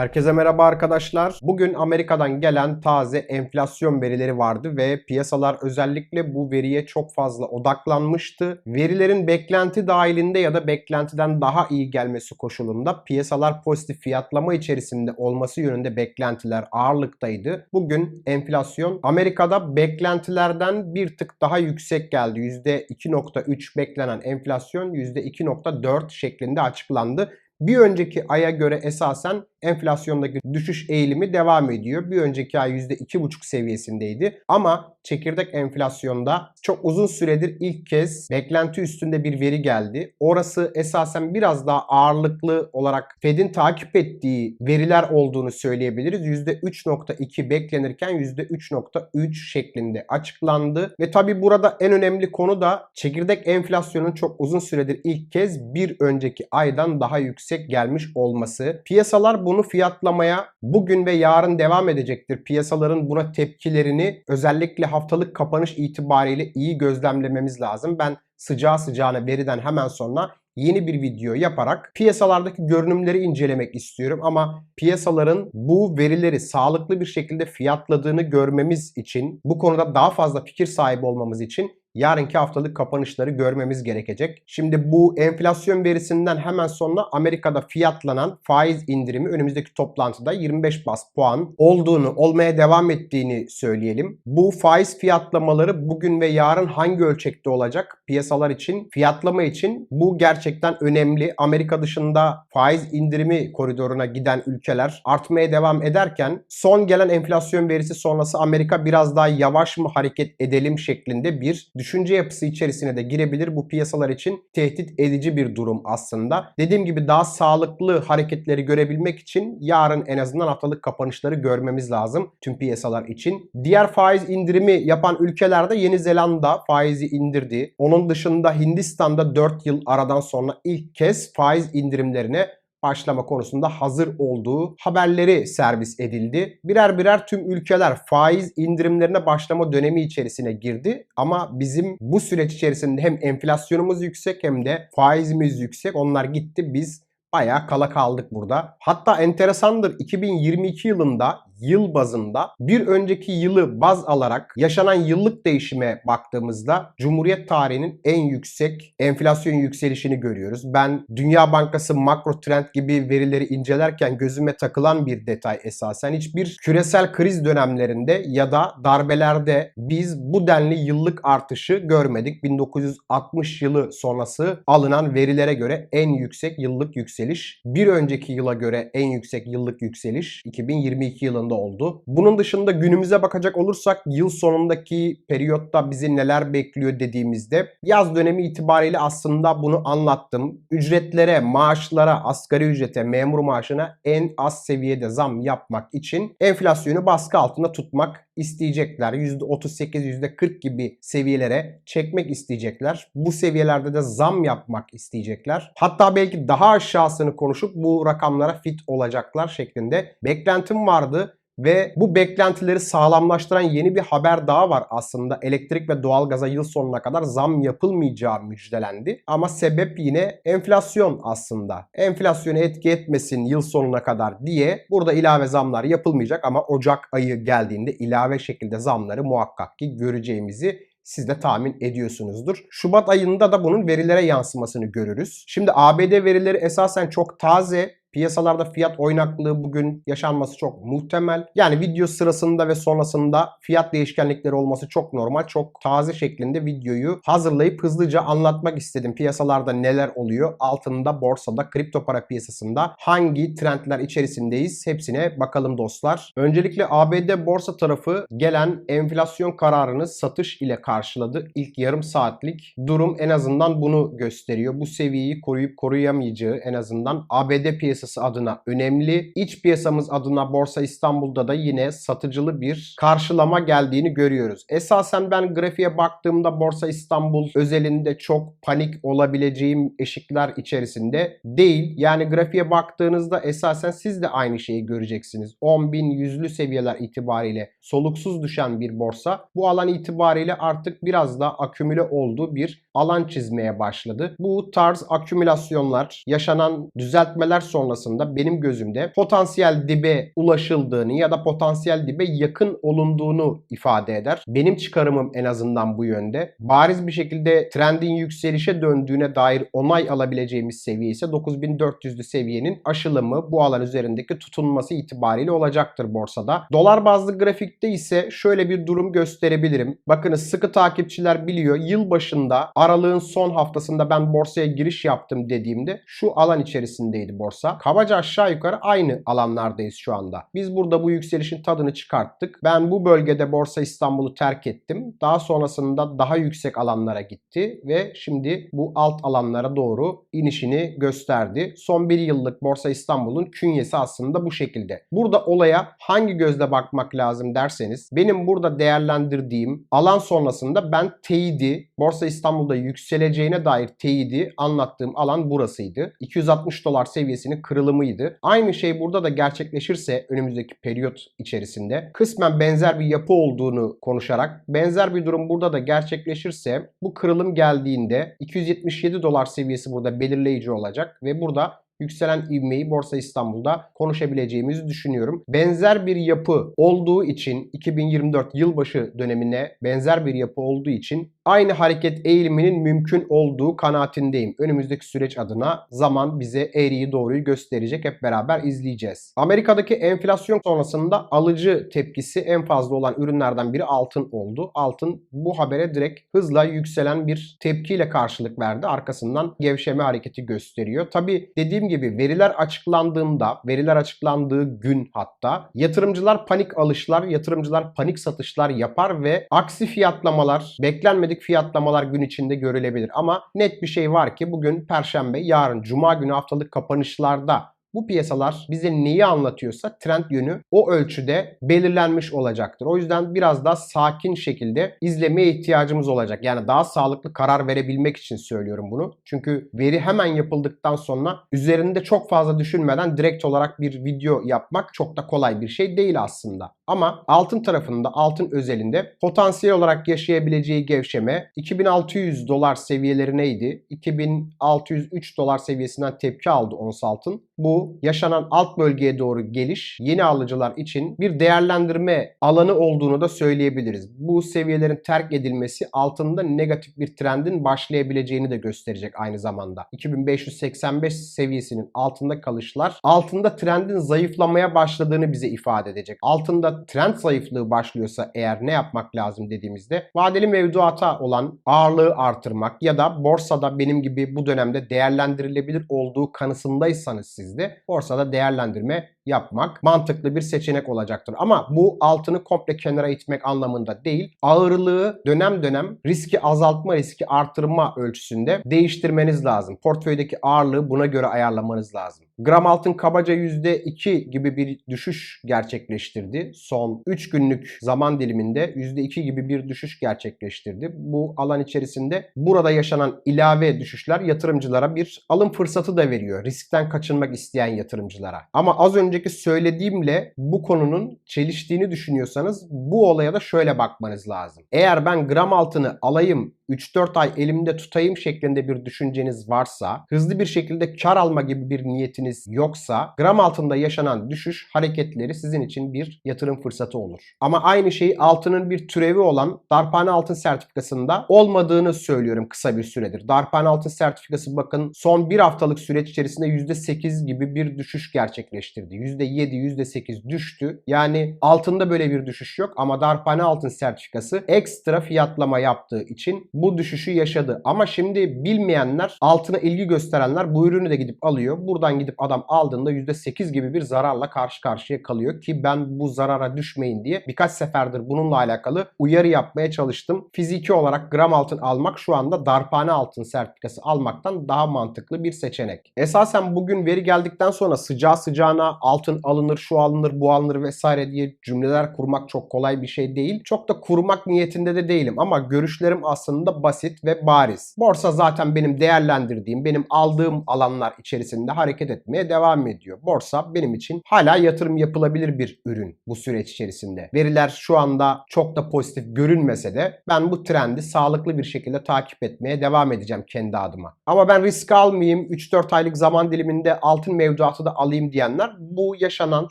Herkese merhaba arkadaşlar. Bugün Amerika'dan gelen taze enflasyon verileri vardı ve piyasalar özellikle bu veriye çok fazla odaklanmıştı. Verilerin beklenti dahilinde ya da beklentiden daha iyi gelmesi koşulunda piyasalar pozitif fiyatlama içerisinde olması yönünde beklentiler ağırlıktaydı. Bugün enflasyon Amerika'da beklentilerden bir tık daha yüksek geldi. %2.3 beklenen enflasyon %2.4 şeklinde açıklandı. Bir önceki aya göre esasen enflasyondaki düşüş eğilimi devam ediyor. Bir önceki ay %2,5 seviyesindeydi. Ama çekirdek enflasyonda çok uzun süredir ilk kez beklenti üstünde bir veri geldi. Orası esasen biraz daha ağırlıklı olarak Fed'in takip ettiği veriler olduğunu söyleyebiliriz. %3.2 beklenirken %3.3 şeklinde açıklandı. Ve tabi burada en önemli konu da çekirdek enflasyonun çok uzun süredir ilk kez bir önceki aydan daha yüksek gelmiş olması. Piyasalar bunu fiyatlamaya bugün ve yarın devam edecektir. Piyasaların buna tepkilerini özellikle haftalık kapanış itibariyle iyi gözlemlememiz lazım. Ben sıcağı sıcağına veriden hemen sonra yeni bir video yaparak piyasalardaki görünümleri incelemek istiyorum ama piyasaların bu verileri sağlıklı bir şekilde fiyatladığını görmemiz için bu konuda daha fazla fikir sahibi olmamız için yarınki haftalık kapanışları görmemiz gerekecek. Şimdi bu enflasyon verisinden hemen sonra Amerika'da fiyatlanan faiz indirimi önümüzdeki toplantıda 25 bas puan olduğunu, olmaya devam ettiğini söyleyelim. Bu faiz fiyatlamaları bugün ve yarın hangi ölçekte olacak? Piyasalar için, fiyatlama için bu gerçekten önemli. Amerika dışında faiz indirimi koridoruna giden ülkeler artmaya devam ederken son gelen enflasyon verisi sonrası Amerika biraz daha yavaş mı hareket edelim şeklinde bir düşünce yapısı içerisine de girebilir. Bu piyasalar için tehdit edici bir durum aslında. Dediğim gibi daha sağlıklı hareketleri görebilmek için yarın en azından haftalık kapanışları görmemiz lazım tüm piyasalar için. Diğer faiz indirimi yapan ülkelerde Yeni Zelanda faizi indirdi. Onun dışında Hindistan'da 4 yıl aradan sonra ilk kez faiz indirimlerine başlama konusunda hazır olduğu haberleri servis edildi. Birer birer tüm ülkeler faiz indirimlerine başlama dönemi içerisine girdi ama bizim bu süreç içerisinde hem enflasyonumuz yüksek hem de faizimiz yüksek. Onlar gitti biz bayağı kala kaldık burada. Hatta enteresandır 2022 yılında yıl bazında bir önceki yılı baz alarak yaşanan yıllık değişime baktığımızda Cumhuriyet tarihinin en yüksek enflasyon yükselişini görüyoruz. Ben Dünya Bankası makro trend gibi verileri incelerken gözüme takılan bir detay esasen hiçbir küresel kriz dönemlerinde ya da darbelerde biz bu denli yıllık artışı görmedik. 1960 yılı sonrası alınan verilere göre en yüksek yıllık yükseliş. Bir önceki yıla göre en yüksek yıllık yükseliş 2022 yılında sonunda oldu. Bunun dışında günümüze bakacak olursak yıl sonundaki periyotta bizi neler bekliyor dediğimizde yaz dönemi itibariyle aslında bunu anlattım. Ücretlere, maaşlara, asgari ücrete, memur maaşına en az seviyede zam yapmak için enflasyonu baskı altında tutmak isteyecekler. %38, %40 gibi seviyelere çekmek isteyecekler. Bu seviyelerde de zam yapmak isteyecekler. Hatta belki daha aşağısını konuşup bu rakamlara fit olacaklar şeklinde beklentim vardı. Ve bu beklentileri sağlamlaştıran yeni bir haber daha var aslında. Elektrik ve doğalgaza yıl sonuna kadar zam yapılmayacağı müjdelendi. Ama sebep yine enflasyon aslında. Enflasyonu etki etmesin yıl sonuna kadar diye burada ilave zamlar yapılmayacak ama Ocak ayı geldiğinde ilave şekilde zamları muhakkak ki göreceğimizi siz de tahmin ediyorsunuzdur. Şubat ayında da bunun verilere yansımasını görürüz. Şimdi ABD verileri esasen çok taze Piyasalarda fiyat oynaklığı bugün yaşanması çok muhtemel. Yani video sırasında ve sonrasında fiyat değişkenlikleri olması çok normal. Çok taze şeklinde videoyu hazırlayıp hızlıca anlatmak istedim. Piyasalarda neler oluyor? Altında, borsada, kripto para piyasasında hangi trendler içerisindeyiz? Hepsine bakalım dostlar. Öncelikle ABD borsa tarafı gelen enflasyon kararını satış ile karşıladı. İlk yarım saatlik durum en azından bunu gösteriyor. Bu seviyeyi koruyup koruyamayacağı en azından ABD piyasası piyasası adına önemli. İç piyasamız adına Borsa İstanbul'da da yine satıcılı bir karşılama geldiğini görüyoruz. Esasen ben grafiğe baktığımda Borsa İstanbul özelinde çok panik olabileceğim eşikler içerisinde değil. Yani grafiğe baktığınızda esasen siz de aynı şeyi göreceksiniz. 10.000 yüzlü seviyeler itibariyle soluksuz düşen bir borsa bu alan itibariyle artık biraz da akümüle olduğu bir alan çizmeye başladı. Bu tarz akümülasyonlar, yaşanan düzeltmeler sonrasında benim gözümde potansiyel dibe ulaşıldığını ya da potansiyel dibe yakın olunduğunu ifade eder. Benim çıkarımım en azından bu yönde. Bariz bir şekilde trendin yükselişe döndüğüne dair onay alabileceğimiz seviye ise 9400'lü seviyenin aşılımı bu alan üzerindeki tutunması itibariyle olacaktır borsada. Dolar bazlı grafikte ise şöyle bir durum gösterebilirim. Bakınız sıkı takipçiler biliyor. Yıl başında aralığın son haftasında ben borsaya giriş yaptım dediğimde şu alan içerisindeydi borsa. Kabaca aşağı yukarı aynı alanlardayız şu anda. Biz burada bu yükselişin tadını çıkarttık. Ben bu bölgede Borsa İstanbul'u terk ettim. Daha sonrasında daha yüksek alanlara gitti ve şimdi bu alt alanlara doğru inişini gösterdi. Son bir yıllık Borsa İstanbul'un künyesi aslında bu şekilde. Burada olaya hangi gözle bakmak lazım derseniz benim burada değerlendirdiğim alan sonrasında ben teyidi Borsa İstanbul'da yükseleceğine dair teyidi anlattığım alan burasıydı. 260 dolar seviyesinin kırılımıydı. Aynı şey burada da gerçekleşirse önümüzdeki periyot içerisinde kısmen benzer bir yapı olduğunu konuşarak benzer bir durum burada da gerçekleşirse bu kırılım geldiğinde 277 dolar seviyesi burada belirleyici olacak ve burada yükselen ivmeyi Borsa İstanbul'da konuşabileceğimizi düşünüyorum. Benzer bir yapı olduğu için 2024 yılbaşı dönemine benzer bir yapı olduğu için aynı hareket eğiliminin mümkün olduğu kanaatindeyim. Önümüzdeki süreç adına zaman bize eğriyi doğruyu gösterecek. Hep beraber izleyeceğiz. Amerika'daki enflasyon sonrasında alıcı tepkisi en fazla olan ürünlerden biri altın oldu. Altın bu habere direkt hızla yükselen bir tepkiyle karşılık verdi. Arkasından gevşeme hareketi gösteriyor. Tabi dediğim gibi veriler açıklandığında, veriler açıklandığı gün hatta yatırımcılar panik alışlar, yatırımcılar panik satışlar yapar ve aksi fiyatlamalar, beklenmedik fiyatlamalar gün içinde görülebilir. Ama net bir şey var ki bugün perşembe, yarın cuma günü haftalık kapanışlarda bu piyasalar bize neyi anlatıyorsa trend yönü o ölçüde belirlenmiş olacaktır. O yüzden biraz daha sakin şekilde izlemeye ihtiyacımız olacak. Yani daha sağlıklı karar verebilmek için söylüyorum bunu. Çünkü veri hemen yapıldıktan sonra üzerinde çok fazla düşünmeden direkt olarak bir video yapmak çok da kolay bir şey değil aslında. Ama altın tarafında, altın özelinde potansiyel olarak yaşayabileceği gevşeme 2600 dolar seviyelerineydi. 2603 dolar seviyesinden tepki aldı ons altın. Bu yaşanan alt bölgeye doğru geliş yeni alıcılar için bir değerlendirme alanı olduğunu da söyleyebiliriz. Bu seviyelerin terk edilmesi altında negatif bir trendin başlayabileceğini de gösterecek aynı zamanda. 2585 seviyesinin altında kalışlar altında trendin zayıflamaya başladığını bize ifade edecek. Altında trend zayıflığı başlıyorsa eğer ne yapmak lazım dediğimizde vadeli mevduata olan ağırlığı artırmak ya da borsada benim gibi bu dönemde değerlendirilebilir olduğu kanısındaysanız sizde borsada değerlendirme yapmak mantıklı bir seçenek olacaktır. Ama bu altını komple kenara itmek anlamında değil. Ağırlığı dönem dönem riski azaltma, riski artırma ölçüsünde değiştirmeniz lazım. Portföydeki ağırlığı buna göre ayarlamanız lazım. Gram altın kabaca %2 gibi bir düşüş gerçekleştirdi. Son 3 günlük zaman diliminde %2 gibi bir düşüş gerçekleştirdi. Bu alan içerisinde burada yaşanan ilave düşüşler yatırımcılara bir alım fırsatı da veriyor. Riskten kaçınmak isteyen yatırımcılara. Ama az önceki söylediğimle bu konunun çeliştiğini düşünüyorsanız bu olaya da şöyle bakmanız lazım. Eğer ben gram altını alayım 3-4 ay elimde tutayım şeklinde bir düşünceniz varsa, hızlı bir şekilde kar alma gibi bir niyetiniz yoksa, gram altında yaşanan düşüş hareketleri sizin için bir yatırım fırsatı olur. Ama aynı şeyi altının bir türevi olan darphane altın sertifikasında olmadığını söylüyorum kısa bir süredir. Darphane altın sertifikası bakın son bir haftalık süreç içerisinde %8 gibi bir düşüş gerçekleştirdi. %7, %8 düştü. Yani altında böyle bir düşüş yok ama darphane altın sertifikası ekstra fiyatlama yaptığı için bu düşüşü yaşadı. Ama şimdi bilmeyenler, altına ilgi gösterenler bu ürünü de gidip alıyor. Buradan gidip adam aldığında %8 gibi bir zararla karşı karşıya kalıyor ki ben bu zarara düşmeyin diye birkaç seferdir bununla alakalı uyarı yapmaya çalıştım. Fiziki olarak gram altın almak şu anda darphane altın sertifikası almaktan daha mantıklı bir seçenek. Esasen bugün veri geldikten sonra sıcağı sıcağına altın alınır, şu alınır, bu alınır vesaire diye cümleler kurmak çok kolay bir şey değil. Çok da kurmak niyetinde de değilim ama görüşlerim aslında basit ve bariz. Borsa zaten benim değerlendirdiğim, benim aldığım alanlar içerisinde hareket etmeye devam ediyor. Borsa benim için hala yatırım yapılabilir bir ürün bu süreç içerisinde. Veriler şu anda çok da pozitif görünmese de ben bu trendi sağlıklı bir şekilde takip etmeye devam edeceğim kendi adıma. Ama ben risk almayayım, 3-4 aylık zaman diliminde altın mevduatı da alayım diyenler bu yaşanan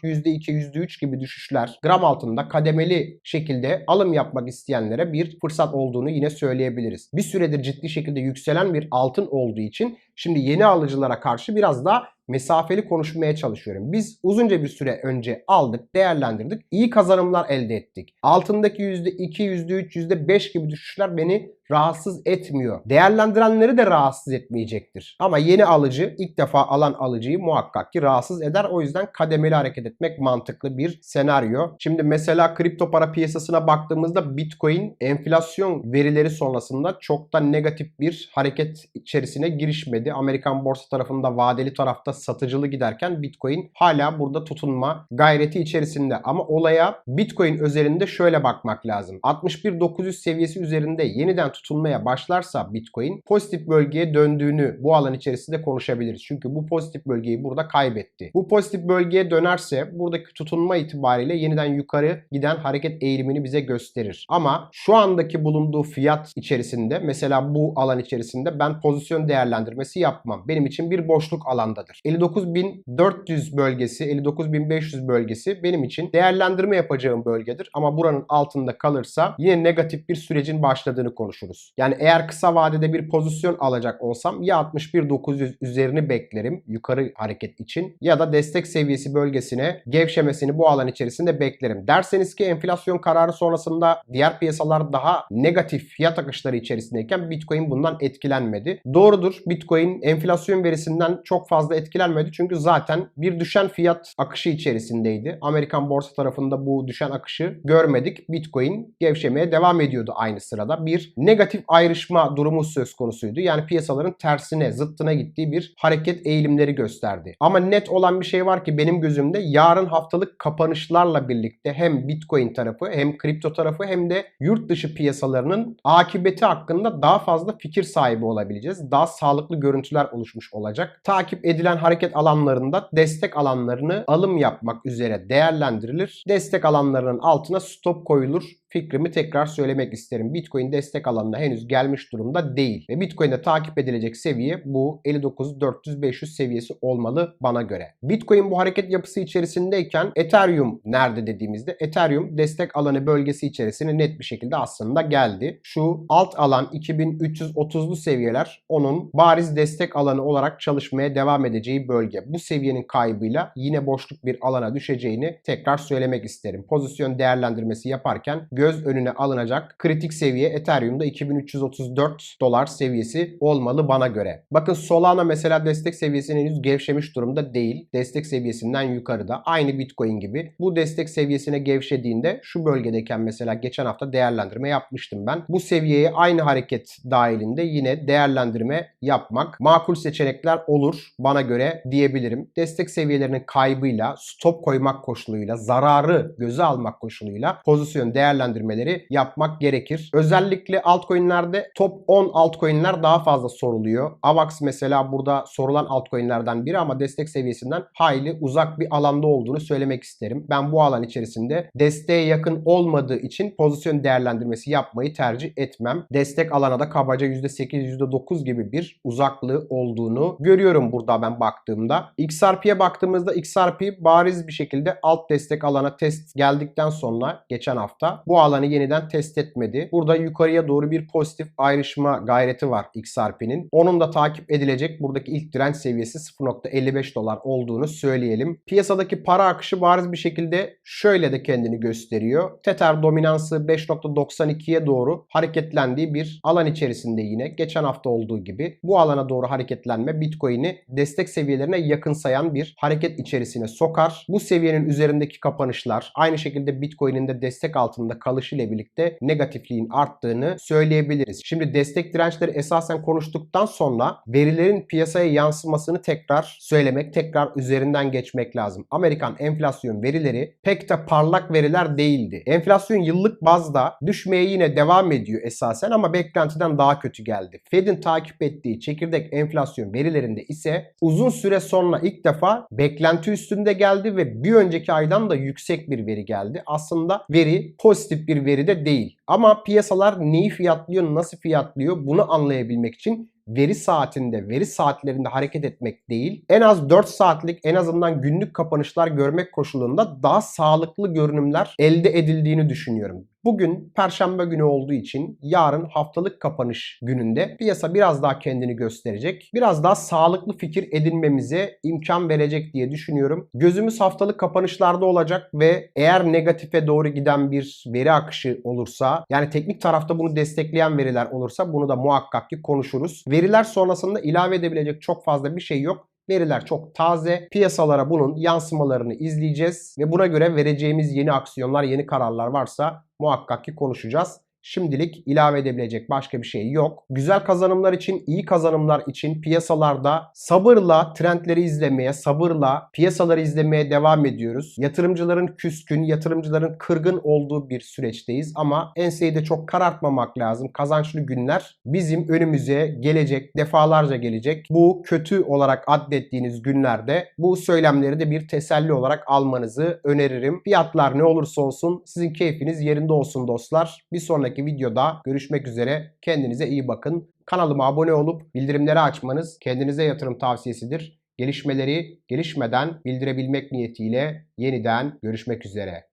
%2, %3 gibi düşüşler gram altında kademeli şekilde alım yapmak isteyenlere bir fırsat olduğunu yine söyleyebiliriz. Bir süredir ciddi şekilde yükselen bir altın olduğu için şimdi yeni alıcılara karşı biraz daha mesafeli konuşmaya çalışıyorum. Biz uzunca bir süre önce aldık, değerlendirdik, iyi kazanımlar elde ettik. Altındaki %2, %3, %5 gibi düşüşler beni rahatsız etmiyor. Değerlendirenleri de rahatsız etmeyecektir. Ama yeni alıcı, ilk defa alan alıcıyı muhakkak ki rahatsız eder. O yüzden kademeli hareket etmek mantıklı bir senaryo. Şimdi mesela kripto para piyasasına baktığımızda Bitcoin enflasyon verileri sonrasında çok da negatif bir hareket içerisine girişmedi. Amerikan borsa tarafında vadeli tarafta satıcılı giderken Bitcoin hala burada tutunma gayreti içerisinde. Ama olaya Bitcoin özelinde şöyle bakmak lazım. 61.900 seviyesi üzerinde yeniden tutunmaya başlarsa Bitcoin pozitif bölgeye döndüğünü bu alan içerisinde konuşabiliriz. Çünkü bu pozitif bölgeyi burada kaybetti. Bu pozitif bölgeye dönerse buradaki tutunma itibariyle yeniden yukarı giden hareket eğilimini bize gösterir. Ama şu andaki bulunduğu fiyat içerisinde mesela bu alan içerisinde ben pozisyon değerlendirmesi yapmam. Benim için bir boşluk alandadır. 59.400 bölgesi, 59.500 bölgesi benim için değerlendirme yapacağım bölgedir. Ama buranın altında kalırsa yine negatif bir sürecin başladığını konuşuruz. Yani eğer kısa vadede bir pozisyon alacak olsam ya 61.900 üzerini beklerim yukarı hareket için ya da destek seviyesi bölgesine gevşemesini bu alan içerisinde beklerim. Derseniz ki enflasyon kararı sonrasında diğer piyasalar daha negatif fiyat akışları içerisindeyken Bitcoin bundan etkilenmedi. Doğrudur Bitcoin enflasyon verisinden çok fazla etkilenmedi çünkü zaten bir düşen fiyat akışı içerisindeydi. Amerikan borsa tarafında bu düşen akışı görmedik. Bitcoin gevşemeye devam ediyordu aynı sırada. Bir negatif ayrışma durumu söz konusuydu. Yani piyasaların tersine, zıttına gittiği bir hareket eğilimleri gösterdi. Ama net olan bir şey var ki benim gözümde yarın haftalık kapanışlarla birlikte hem Bitcoin tarafı hem kripto tarafı hem de yurt dışı piyasalarının akıbeti hakkında daha fazla fikir sahibi olabileceğiz. Daha sağlıklı görüntüler oluşmuş olacak. Takip edilen hareket alanlarında destek alanlarını alım yapmak üzere değerlendirilir. Destek alanlarının altına stop koyulur fikrimi tekrar söylemek isterim. Bitcoin destek alanına henüz gelmiş durumda değil. Ve Bitcoin'de takip edilecek seviye bu 59-400-500 seviyesi olmalı bana göre. Bitcoin bu hareket yapısı içerisindeyken Ethereum nerede dediğimizde Ethereum destek alanı bölgesi içerisine net bir şekilde aslında geldi. Şu alt alan 2330'lu seviyeler onun bariz destek alanı olarak çalışmaya devam edeceği bölge. Bu seviyenin kaybıyla yine boşluk bir alana düşeceğini tekrar söylemek isterim. Pozisyon değerlendirmesi yaparken göz önüne alınacak kritik seviye Ethereum'da 2334 dolar seviyesi olmalı bana göre. Bakın Solana mesela destek seviyesine henüz gevşemiş durumda değil. Destek seviyesinden yukarıda. Aynı Bitcoin gibi. Bu destek seviyesine gevşediğinde şu bölgedeyken mesela geçen hafta değerlendirme yapmıştım ben. Bu seviyeye aynı hareket dahilinde yine değerlendirme yapmak makul seçenekler olur bana göre diyebilirim. Destek seviyelerinin kaybıyla, stop koymak koşuluyla, zararı göze almak koşuluyla pozisyon değerlendirmeleri yapmak gerekir. Özellikle altcoin'lerde top 10 altcoin'ler daha fazla soruluyor. AVAX mesela burada sorulan altcoin'lerden biri ama destek seviyesinden hayli uzak bir alanda olduğunu söylemek isterim. Ben bu alan içerisinde desteğe yakın olmadığı için pozisyon değerlendirmesi yapmayı tercih etmem. Destek alana da kabaca %8, %9 gibi bir uzaklığı olduğunu görüyorum burada ben baktığımda. XRP'ye baktığımızda XRP bariz bir şekilde alt destek alana test geldikten sonra geçen hafta bu alanı yeniden test etmedi. Burada yukarıya doğru bir pozitif ayrışma gayreti var XRP'nin. Onun da takip edilecek buradaki ilk direnç seviyesi 0.55 dolar olduğunu söyleyelim. Piyasadaki para akışı bariz bir şekilde şöyle de kendini gösteriyor. Tether dominansı 5.92'ye doğru hareketlendiği bir alan içerisinde yine geçen hafta olduğu gibi bu alana doğru hareketlenme Bitcoin'i destek seviyelerine yakınsayan bir hareket içerisine sokar. Bu seviyenin üzerindeki kapanışlar aynı şekilde Bitcoin'in de destek altında kalışıyla birlikte negatifliğin arttığını söyleyebiliriz. Şimdi destek dirençleri esasen konuştuktan sonra verilerin piyasaya yansımasını tekrar söylemek, tekrar üzerinden geçmek lazım. Amerikan enflasyon verileri pek de parlak veriler değildi. Enflasyon yıllık bazda düşmeye yine devam ediyor esasen ama beklentiden daha kötü geldi. Fed'in takip ettiği çekirdek enflasyon verilerinde ise uzun süre sonra ilk defa beklenti üstünde geldi ve bir önceki aydan da yüksek bir veri geldi. Aslında veri pozitif bir veri de değil. Ama piyasalar neyi fiyatlıyor, nasıl fiyatlıyor bunu anlayabilmek için veri saatinde, veri saatlerinde hareket etmek değil, en az 4 saatlik en azından günlük kapanışlar görmek koşulunda daha sağlıklı görünümler elde edildiğini düşünüyorum. Bugün perşembe günü olduğu için yarın haftalık kapanış gününde piyasa biraz daha kendini gösterecek. Biraz daha sağlıklı fikir edinmemize imkan verecek diye düşünüyorum. Gözümüz haftalık kapanışlarda olacak ve eğer negatife doğru giden bir veri akışı olursa yani teknik tarafta bunu destekleyen veriler olursa bunu da muhakkak ki konuşuruz. Veriler sonrasında ilave edebilecek çok fazla bir şey yok. Veriler çok taze. Piyasalara bunun yansımalarını izleyeceğiz ve buna göre vereceğimiz yeni aksiyonlar, yeni kararlar varsa muhakkak ki konuşacağız. Şimdilik ilave edebilecek başka bir şey yok. Güzel kazanımlar için, iyi kazanımlar için piyasalarda sabırla trendleri izlemeye, sabırla piyasaları izlemeye devam ediyoruz. Yatırımcıların küskün, yatırımcıların kırgın olduğu bir süreçteyiz ama enseyi de çok karartmamak lazım. Kazançlı günler bizim önümüze gelecek, defalarca gelecek. Bu kötü olarak addettiğiniz günlerde bu söylemleri de bir teselli olarak almanızı öneririm. Fiyatlar ne olursa olsun sizin keyfiniz yerinde olsun dostlar. Bir sonraki videoda görüşmek üzere. Kendinize iyi bakın. Kanalıma abone olup bildirimleri açmanız kendinize yatırım tavsiyesidir. Gelişmeleri gelişmeden bildirebilmek niyetiyle yeniden görüşmek üzere.